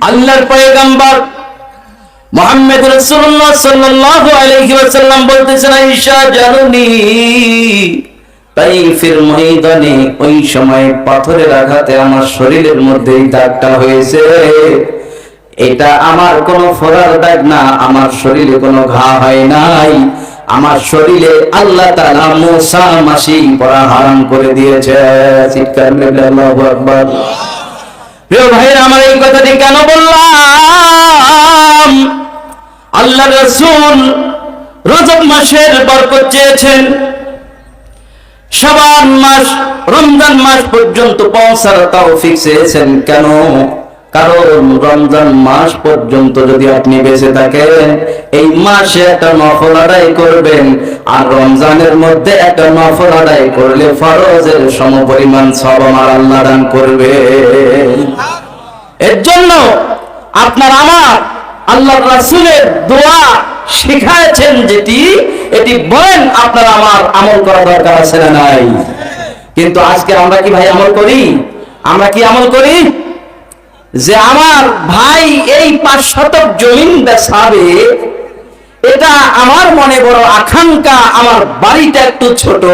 আল্লাহর পয়গম্বর মোহাম্মদ রাসূলুল্লাহ সাল্লাল্লাহু আলাইহি ওয়াসাল্লাম বলতেছেন, আয়েশা, জানুনি, তাইফের ময়দানে ওই সময় পাথরের আঘাতে আমার শরীরের মধ্যে দাগটা হয়েছে। এটা আমার কোনো ফোড়ার দাগ না, আমার শরীরে কোনো ঘা হয় নাই। আমার শরীরে আল্লাহ তাআলা মুসা মাসি করে দিয়েছে। চিৎকার আল্লাহু আকবার। প্রিয় ভাইয়ের, আমার এই কথাটি কেন বললাম? আল্লাহ রসুল রজব মাসের বরকত চেয়েছেন। সবার মাস, রমজান মাস পর্যন্ত পৌঁছার তাও চেয়েছেন। কেন? কারণ রমজান মাস পর্যন্ত যদি আপনি বেঁচে থাকেন, এই মাসে একটা নফল আদায় করবেন। আর রমজানের মধ্যে একটা নফল আদায় করলে ফরজের সমপরিমাণ সব আমার আল্লাহ দান করবে। এর জন্য আপনার আমার আল্লাহ রাসূলের দোয়া শিখায়েছেন যেটি, এটি বলেন আপনার আমার আমল করা দরকার আছে না নাই? কিন্তু আজকে আমরা কি ভাই আমল করি? আমরা কি আমল করি? যে আমার ভাই এই পাঁচ শতক জমিন বেসাবে এটা আমার মনে বড় আকাঙ্ক্ষা, আমার বাড়িটা একটু ছোট।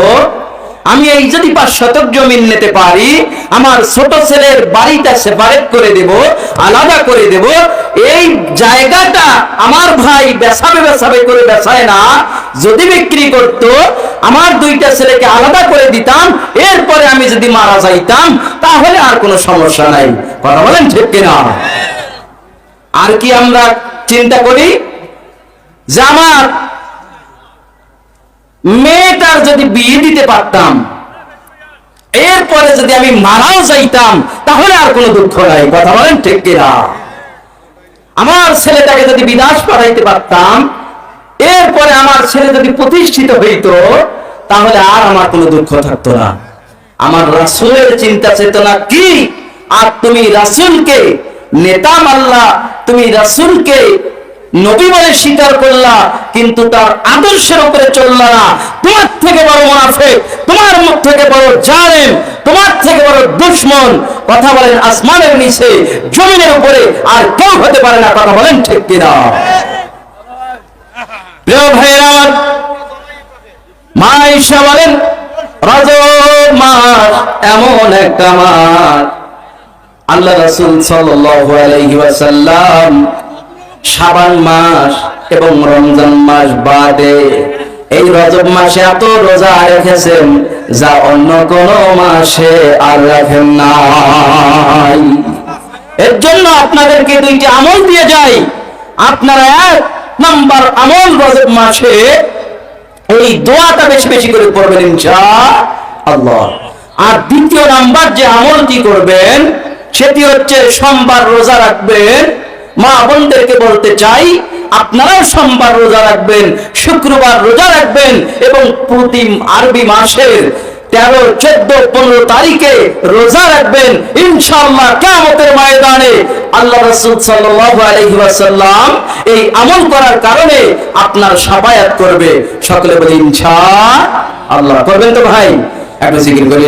আমি এই যদি পাঁচ শতক জমিন নিতে পারি, আমার ছোট ছেলের বাড়িটা সেপারেট করে দেব, আলাদা করে দেব। এই জায়গাটা আমার ভাই বেসাবে বেসাবে করে বেসায় না, যদি বিক্রি করত আমার দুইটা ছেলেকে আলাদা করে দিতাম, এরপরে আমি যদি মারা যাইতাম, তাহলে আর কোনো সমস্যা নাই। কথা বলেন ঠিক কিনা? আর কি আমরা চিন্তা করি? যে আমার মেয়েটার যদি বিয়ে দিতে পারতাম, এরপরে যদি আমি মারাও যাইতাম, তাহলে আর কোনো দুঃখ নাই। কথা বলেন ঠিক কিনা? আমার ছেলেটাকে যদি বিদাস পাঠাইতে পারতাম এরপরে আমার ছেলে যদি প্রতিষ্ঠিত হইতো, তাহলে আর আমার কোনো দুঃখ থাকতো না। আমার রাসূলের চিন্তা চেতনা কি? আর তুমি রাসূলকে, নেতা মাল্লা তুমি রাসূলকে নবী বলে স্বীকার করলা, কিন্তু তার আদর্শের উপরে চললা না। তোমার থেকে বড় মুনাফিক, তোমার মুখ থেকে বড় জালেম, তোমার থেকে বড় দুশ্মন। কথা বলেন আসমানের নিচে, জমিনের উপরে, আর কেউ হতে পারে না, কথা বলেন ঠিক কিনা প্রিয় ভাইয়েরা আমার মা বলেন, রজব মাস এমন একটা মাস। আল্লাহ রাসূল ওয়াসাল্লাম শাবান মাস এবং রমজান মাস বাদে এই রজব মাসে এত রোজা রেখেছেন যা অন্য কোন মাসে আর রাখেন নাই। এর জন্য আপনাদেরকে দুইটি আমল দিয়ে যাই। আপনারা এক নাম্বার আমল রজব মাসে এই দোয়াটা বেশি বেশি করে পড়বেন ইনশা আল্লাহ আর দ্বিতীয় নাম্বার যে আমলটি করবেন, সেটি হচ্ছে সোমবার রোজা রাখবেন। মা বোনদেরকে বলতে চাই, আপনারাও সোমবার রোজা রাখবেন, শুক্রবার রোজা রাখবেন এবং প্রতি আরবি মাসের তেরো, চোদ্দ, পনেরো তারিখে রোজা রাখবেন। ইনশাআল্লাহ কেমতের ময়দানে আল্লাহ রসুল সাল্লাম এই আমল করার কারণে আপনার সাবায়াত করবে। সকলে বলি ইনশা আল্লাহ করবেন তো ভাই? একটা জিকির করি